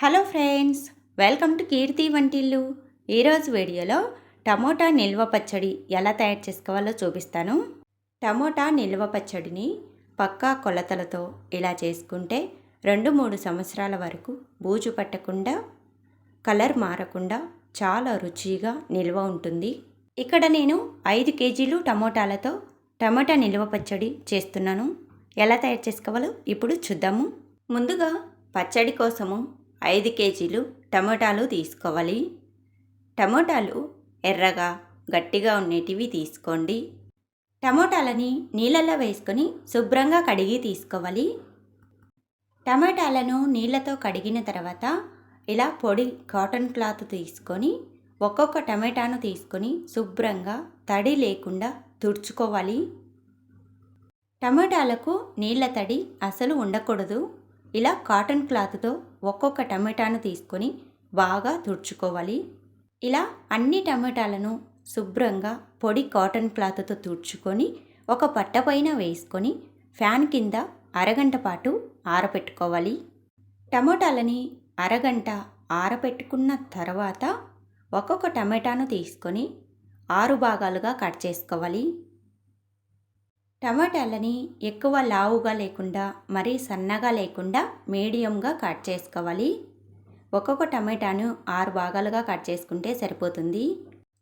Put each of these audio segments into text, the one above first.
Hello friends welcome to Keerthi వంటిల్లు. ఈరోజు వీడియోలో టమోటా నిల్వ పచ్చడి ఎలా తయారు చేసుకోవాలో చూపిస్తాను. టమోటా నిల్వ పచ్చడిని పక్కా కొలతలతో ఇలా చేసుకుంటే రెండు మూడు సంవత్సరాల వరకు బూజు పట్టకుండా కలర్ మారకుండా చాలా రుచిగా నిల్వ ఉంటుంది. ఇక్కడ నేను ఐదు కేజీలు టమోటాలతో టమోటా నిల్వ పచ్చడి చేస్తున్నాను. ఎలా తయారు చేసుకోవాలో ఇప్పుడు చూద్దాము. ముందుగా పచ్చడి కోసము ఐదు కేజీలు టమోటాలు తీసుకోవాలి. టమోటాలు ఎర్రగా గట్టిగా ఉండేటివి తీసుకోండి. టమోటాలని నీళ్ళల్లో వేసుకొని శుభ్రంగా కడిగి తీసుకోవాలి. టమాటాలను నీళ్ళతో కడిగిన తర్వాత ఇలా పొడి కాటన్ క్లాత్ తీసుకొని ఒక్కొక్క టమాటాను తీసుకొని శుభ్రంగా తడి లేకుండా తుడుచుకోవాలి. టమాటాలకు నీళ్ళ తడి అసలు ఉండకూడదు. ఇలా కాటన్ క్లాత్తో ఒక్కొక్క టమాటాను తీసుకొని బాగా తుడుచుకోవాలి. ఇలా అన్ని టమాటాలను శుభ్రంగా పొడి కాటన్ క్లాత్తో తుడుచుకొని ఒక పట్ట పైన వేసుకొని ఫ్యాన్ కింద అరగంట పాటు ఆరబెట్టుకోవాలి టమోటాలని అరగంట ఆరబెట్టుకున్న తర్వాత ఒక్కొక్క టమాటాను తీసుకొని ఆరు భాగాలుగా కట్ చేసుకోవాలి. టమాటాలని ఎక్కువ లావుగా లేకుండా మరీ సన్నగా లేకుండా మీడియంగా కట్ చేసుకోవాలి. ఒక్కొక్క టమాటాను ఆరు భాగాలుగా కట్ చేసుకుంటే సరిపోతుంది.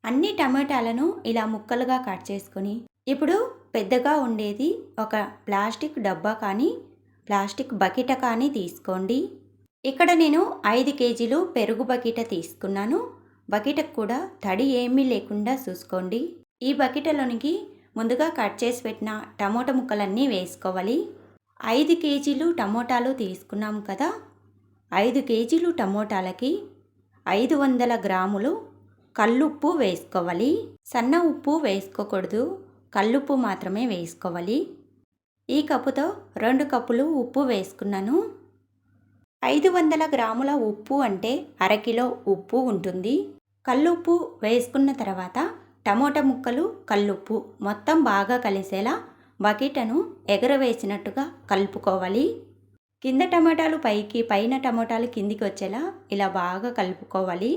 అన్ని టమాటాలను ఇలా ముక్కలుగా కట్ చేసుకొని ఇప్పుడు పెద్దగా ఉండేది ఒక ప్లాస్టిక్ డబ్బా కానీ ప్లాస్టిక్ బకెట కానీ తీసుకోండి. ఇక్కడ నేను ఐదు కేజీలు పెరుగు బకెట తీసుకున్నాను. బకెటకు కూడా తడి ఏమీ లేకుండా చూసుకోండి. ఈ బకెటలోనికి ముందుగా కట్ చేసి పెట్టిన టమోటా ముక్కలన్నీ వేసుకోవాలి. ఐదు కేజీలు టమోటాలు తీసుకున్నాం కదా. ఐదు కేజీలు టమోటాలకి ఐదు వందల గ్రాములు కల్లుప్పు వేసుకోవాలి. సన్న ఉప్పు వేసుకోకూడదు. కల్లుప్పు మాత్రమే వేసుకోవాలి. ఈ కప్పుతో రెండు కప్పులు ఉప్పు వేసుకున్నాను. ఐదు వందల గ్రాముల ఉప్పు అంటే అరకిలో ఉప్పు ఉంటుంది. కల్లుప్పు వేసుకున్న తర్వాత టమోటా ముక్కలు కల్లుప్పు మొత్తం బాగా కలిసేలా బకెటను ఎగరవేసినట్టుగా కలుపుకోవాలి. కింద టమాటాలు పైకి పైన టమోటాలు కిందికి వచ్చేలా ఇలా బాగా కలుపుకోవాలి.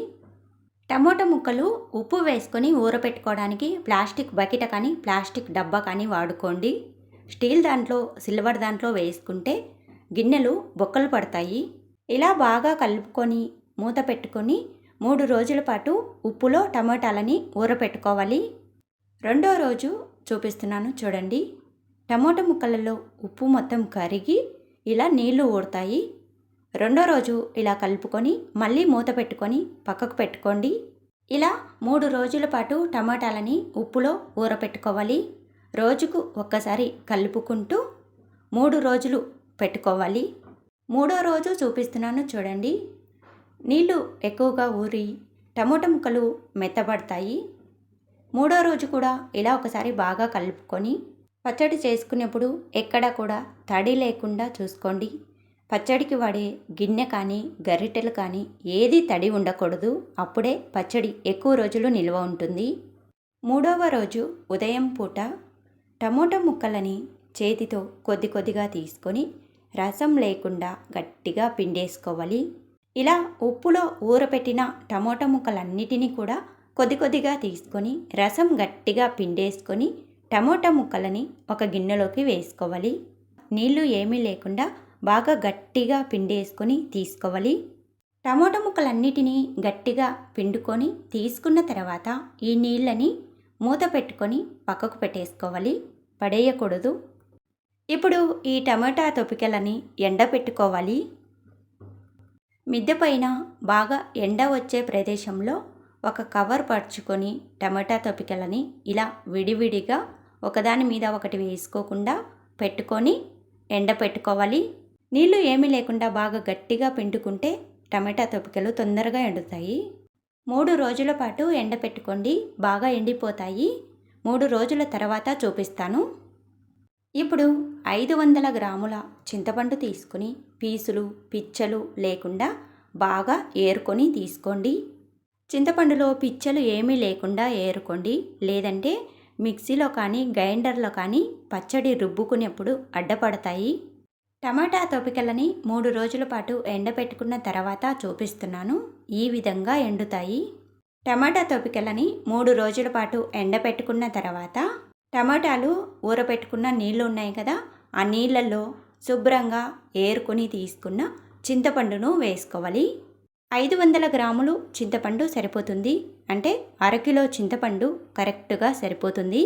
టమోటా ముక్కలు ఉప్పు వేసుకొని ఊరపెట్టుకోవడానికి ప్లాస్టిక్ బకెట కానీ ప్లాస్టిక్ డబ్బా కానీ వాడుకోండి. స్టీల్ దాంట్లో సిల్వర్ దాంట్లో వేసుకుంటే గిన్నెలు బొక్కలు పడతాయి. ఇలా బాగా కలుపుకొని మూత పెట్టుకొని మూడు రోజుల పాటు ఉప్పులో టమాటాలని ఊరపెట్టుకోవాలి. రెండో రోజు చూపిస్తున్నాను చూడండి. టమోటా ముక్కలలో ఉప్పు మొత్తం కరిగి ఇలా నీళ్ళు ఊడతాయి రెండో రోజు ఇలా కలుపుకొని మళ్ళీ మూత పెట్టుకొని పక్కకు పెట్టుకోండి. ఇలా మూడు రోజుల పాటు టమాటాలని ఉప్పులో ఊరపెట్టుకోవాలి. రోజుకు ఒక్కసారి కలుపుకుంటూ మూడు రోజులు పెట్టుకోవాలి. మూడో రోజు చూపిస్తున్నాను చూడండి. నీళ్ళు ఎక్కువగా ఊరి టమోటా ముక్కలు మెత్తబడతాయి. మూడో రోజు కూడా ఇలా ఒకసారి బాగా కలుపుకొని పచ్చడి చేసుకునేప్పుడు ఎక్కడ కూడా తడి లేకుండా చూసుకోండి. పచ్చడికి వాడే గిన్నె కానీ గరిటెలు కానీ ఏది తడి ఉండకూడదు. అప్పుడే పచ్చడి ఎక్కువ రోజులు నిల్వ ఉంటుంది. మూడవ రోజు ఉదయం పూట టమోటా ముక్కలని చేతితో కొద్ది కొద్దిగా తీసుకొని రసం లేకుండా గట్టిగా పిండేసుకోవాలి. ఇలా ఉప్పులో ఊరపెట్టిన టమోటా ముక్కలన్నిటినీ కూడా కొద్ది కొద్దిగా తీసుకొని రసం గట్టిగా పిండేసుకొని టమోటా ముక్కలని ఒక గిన్నెలోకి వేసుకోవాలి. నీళ్ళు ఏమీ లేకుండా బాగా గట్టిగా పిండేసుకొని తీసుకోవాలి. టమోటా ముక్కలన్నిటినీ గట్టిగా పిండుకొని తీసుకున్న తర్వాత ఈ నీళ్ళని మూత పెట్టుకొని పక్కకు పెట్టేసుకోవాలి. పడేయకూడదు. ఇప్పుడు ఈ టమాటా తొపికలని ఎండపెట్టుకోవాలి. మిద్దె పైన బాగా ఎండ వచ్చే ప్రదేశంలో ఒక కవర్ పరుచుకొని టమాటా తొపికలని ఇలా విడివిడిగా ఒకదాని మీద ఒకటి వేసుకోకుండా పెట్టుకొని ఎండ పెట్టుకోవాలి. నీళ్ళు ఏమీ లేకుండా బాగా గట్టిగా పిండుకుంటే టమాటా తొపికలు తొందరగా ఎండుతాయి. మూడు రోజుల పాటు ఎండ పెట్టుకోండి బాగా ఎండిపోతాయి. మూడు రోజుల తర్వాత చూపిస్తాను. ఇప్పుడు ఐదు వందల గ్రాముల చింతపండు తీసుకుని పీసులు పిచ్చలు లేకుండా బాగా ఏరుకొని తీసుకోండి. చింతపండులో పిచ్చలు ఏమీ లేకుండా ఏరుకోండి. లేదంటే మిక్సీలో కానీ గ్రైండర్లో కానీ పచ్చడి రుబ్బుకునేప్పుడు అడ్డపడతాయి. టమాటా తొపికలని మూడు రోజుల పాటు ఎండబెట్టుకున్న తర్వాత చూపిస్తున్నాను. ఈ విధంగా ఎండుతాయి. టమాటా తొపికలని మూడు రోజుల పాటు ఎండబెట్టుకున్న తర్వాత టమాటాలు ఊరపెట్టుకున్న నీళ్ళు ఉన్నాయి కదా ఆ నీళ్ళల్లో శుభ్రంగా ఏరుకొని తీసుకున్న చింతపండును వేసుకోవాలి. ఐదు వందల గ్రాములు చింతపండు సరిపోతుంది. అంటే అరకిలో చింతపండు కరెక్ట్గా సరిపోతుంది.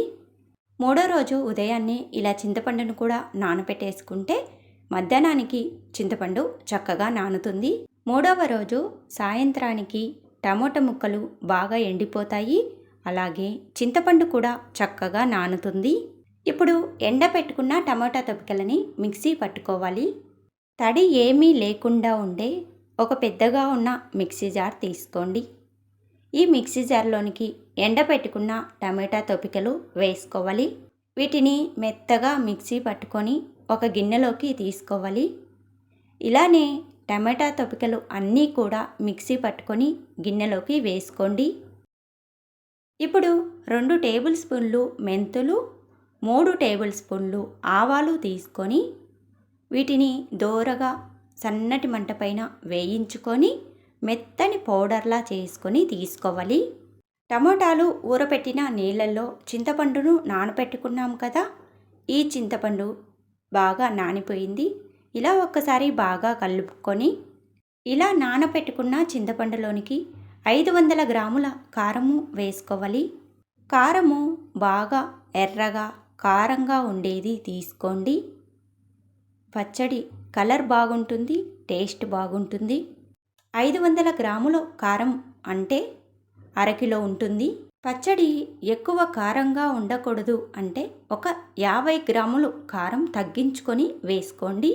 మూడో రోజు ఉదయాన్నే ఇలా చింతపండును కూడా నానబెట్టేసుకుంటే మధ్యాహ్నానికి చింతపండు చక్కగా నానుతుంది. మూడవ రోజు సాయంత్రానికి టమోటా ముక్కలు బాగా ఎండిపోతాయి. అలాగే చింతపండు కూడా చక్కగా నానుతుంది. ఇప్పుడు ఎండపెట్టుకున్న టమోటా తొపికలని మిక్సీ పట్టుకోవాలి. తడి ఏమీ లేకుండా ఉండే ఒక పెద్దగా ఉన్న మిక్సీ జార్ తీసుకోండి. ఈ మిక్సీ జార్లోనికి ఎండపెట్టుకున్న టమాటా తొపికలు వేసుకోవాలి. వీటిని మెత్తగా మిక్సీ పట్టుకొని ఒక గిన్నెలోకి తీసుకోవాలి. ఇలానే టమాటా తొపికలు అన్నీ కూడా మిక్సీ పట్టుకొని గిన్నెలోకి వేసుకోండి. ఇప్పుడు రెండు టేబుల్ స్పూన్లు మెంతులు మూడు టేబుల్ స్పూన్లు ఆవాలు తీసుకొని వీటిని దోరగా సన్నటి మంట పైన వేయించుకొని మెత్తని పౌడర్లా చేసుకొని తీసుకోవాలి. టమోటాలు ఊరపెట్టిన నీళ్ళల్లో చింతపండును నానబెట్టుకున్నాం కదా ఈ చింతపండు బాగా నానిపోయింది. ఇలా ఒక్కసారి బాగా కలుపుకొని ఇలా నానబెట్టుకున్న చింతపండులోనికి ఐదు వందల గ్రాముల కారము వేసుకోవాలి. కారము బాగా ఎర్రగా కారంగా ఉండేది తీసుకోండి. పచ్చడి కలర్ బాగుంటుంది టేస్ట్ బాగుంటుంది. ఐదు వందల గ్రాముల కారం అంటే అరకిలో ఉంటుంది. పచ్చడి ఎక్కువ కారంగా ఉండకూడదు అంటే ఒక యాభై గ్రాములు కారం తగ్గించుకొని వేసుకోండి.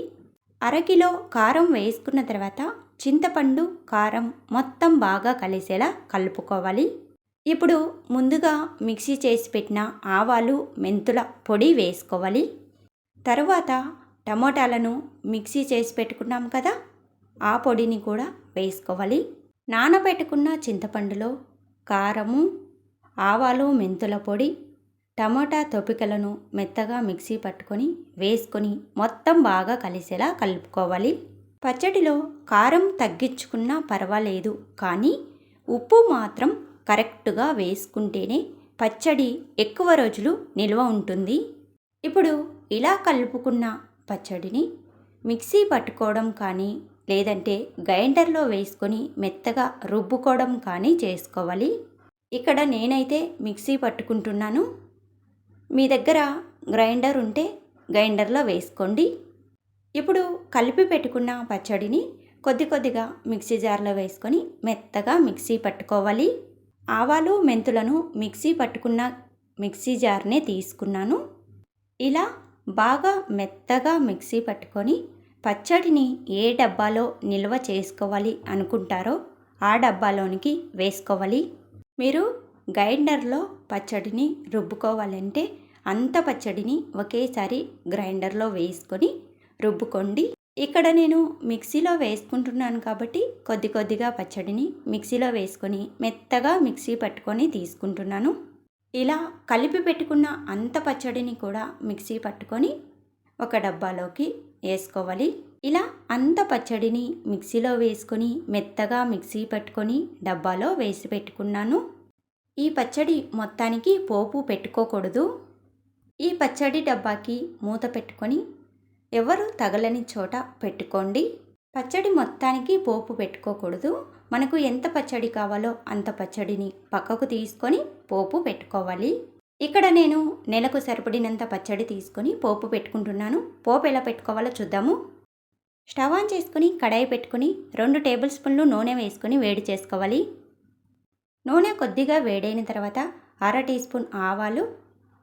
అరకిలో కారం వేసుకున్న తర్వాత చింతపండు కారం మొత్తం బాగా కలిసేలా కలుపుకోవాలి. ఇప్పుడు ముందుగా మిక్సీ చేసి పెట్టిన ఆవాలు మెంతుల పొడి వేసుకోవాలి. తరువాత టమోటాలను మిక్సీ చేసి పెట్టుకున్నాం కదా ఆ పొడిని కూడా వేసుకోవాలి. నానబెట్టుకున్న చింతపండులో కారము ఆవాలు మెంతుల పొడి టమోటా తొపికలను మెత్తగా మిక్సీ పట్టుకొని వేసుకొని మొత్తం బాగా కలిసేలా కలుపుకోవాలి. పచ్చడిలో కారం తగ్గించుకున్నా పర్వాలేదు కానీ ఉప్పు మాత్రం కరెక్ట్గా వేసుకుంటేనే పచ్చడి ఎక్కువ రోజులు నిల్వ ఉంటుంది. ఇప్పుడు ఇలా కలుపుకున్న పచ్చడిని మిక్సీ పట్టుకోవడం కానీ లేదంటే గ్రైండర్లో వేసుకొని మెత్తగా రుబ్బుకోవడం కానీ చేసుకోవాలి. ఇక్కడ నేనైతే మిక్సీ పట్టుకుంటున్నాను. మీ దగ్గర గ్రైండర్ ఉంటే గ్రైండర్లో వేసుకోండి. ఇప్పుడు కలిపి పెట్టుకున్న పచ్చడిని కొద్ది కొద్దిగా మిక్సీ జార్లో వేసుకొని మెత్తగా మిక్సీ పట్టుకోవాలి. ఆవాలు మెంతులను మిక్సీ పట్టుకున్న మిక్సీ జార్నే తీసుకున్నాను. ఇలా బాగా మెత్తగా మిక్సీ పట్టుకొని పచ్చడిని ఏ డబ్బాలో నిల్వ చేసుకోవాలి అనుకుంటారో ఆ డబ్బాలోనికి వేసుకోవాలి. మీరు గ్రైండర్లో పచ్చడిని రుబ్బుకోవాలంటే అంత పచ్చడిని ఒకేసారి గ్రైండర్లో వేసుకొని రుబ్బుకోండి. ఇక్కడ నేను మిక్సీలో వేసుకుంటున్నాను కాబట్టి కొద్ది కొద్దిగా పచ్చడిని మిక్సీలో వేసుకొని మెత్తగా మిక్సీ పట్టుకొని తీసుకుంటున్నాను. ఇలా కలిపి పెట్టుకున్న అంత పచ్చడిని కూడా మిక్సీ పట్టుకొని ఒక డబ్బాలోకి వేసుకోవాలి. ఇలా అంత పచ్చడిని మిక్సీలో వేసుకొని మెత్తగా మిక్సీ పట్టుకొని డబ్బాలో వేసి పెట్టుకున్నాను. ఈ పచ్చడి మొత్తానికి పోపు పెట్టుకోకూడదు. ఈ పచ్చడి డబ్బాకి మూత పెట్టుకొని ఎవరు తగలని చోట పెట్టుకోండి. పచ్చడి మొత్తానికి పోపు పెట్టుకోకూడదు. మనకు ఎంత పచ్చడి కావాలో అంత పచ్చడిని పక్కకు తీసుకొని పోపు పెట్టుకోవాలి. ఇక్కడ నేను నెలకు సరిపడినంత పచ్చడి తీసుకొని పోపు పెట్టుకుంటున్నాను. పోపు ఎలా పెట్టుకోవాలో చూద్దాము. స్టవ్ ఆన్ చేసుకుని కడాయి పెట్టుకుని రెండు టేబుల్ స్పూన్లు నూనె వేసుకొని వేడి చేసుకోవాలి. నూనె కొద్దిగా వేడైన తర్వాత అర టీ స్పూన్ ఆవాలు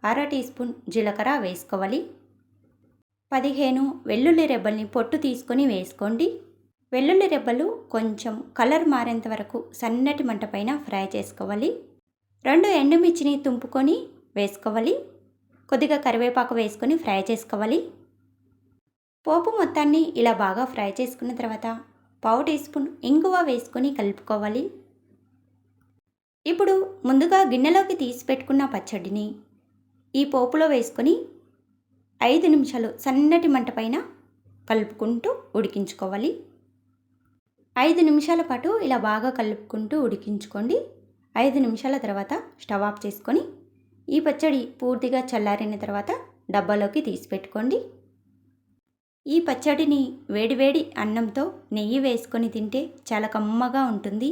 అర టీ స్పూన్ జీలకర్ర వేసుకోవాలి. పదిహేను వెల్లుల్లి రెబ్బల్ని పొట్టు తీసుకొని వేసుకోండి. వెల్లుల్లి రెబ్బలు కొంచెం కలర్ మారేంత వరకు సన్నటి మంట పైన ఫ్రై చేసుకోవాలి. రెండు ఎండుమిర్చిని తుంపుకొని వేసుకోవాలి. కొద్దిగా కరివేపాకు వేసుకొని ఫ్రై చేసుకోవాలి. పోపు మొత్తాన్ని ఇలా బాగా ఫ్రై చేసుకున్న తర్వాత పావు టీ స్పూన్ ఇంగువ వేసుకొని కలుపుకోవాలి. ఇప్పుడు ముందుగా గిన్నెలోకి తీసి పెట్టుకున్న పచ్చడిని ఈ పోపులో వేసుకొని ఐదు నిమిషాలు సన్నటి మంట పైన కలుపుకుంటూ ఉడికించుకోవాలి. ఐదు నిమిషాల పాటు ఇలా బాగా కలుపుకుంటూ ఉడికించుకోండి. ఐదు నిమిషాల తర్వాత స్టవ్ ఆఫ్ చేసుకొని ఈ పచ్చడి పూర్తిగా చల్లారిన తర్వాత డబ్బాలోకి తీసి పెట్టుకోండి. ఈ పచ్చడిని వేడివేడి అన్నంతో నెయ్యి వేసుకొని తింటే చాలా కమ్మగా ఉంటుంది.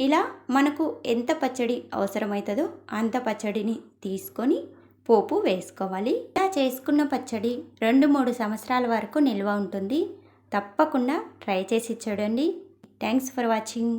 ఇలా మనకు ఎంత పచ్చడి అవసరమవుతుందో అంత పచ్చడిని తీసుకొని పోపు వేసుకోవాలి. ఇలా చేసుకున్న పచ్చడి రెండు మూడు సంవత్సరాల వరకు నిల్వ ఉంటుంది. తప్పకుండా ట్రై చేసి చూడండి. Thanks for watching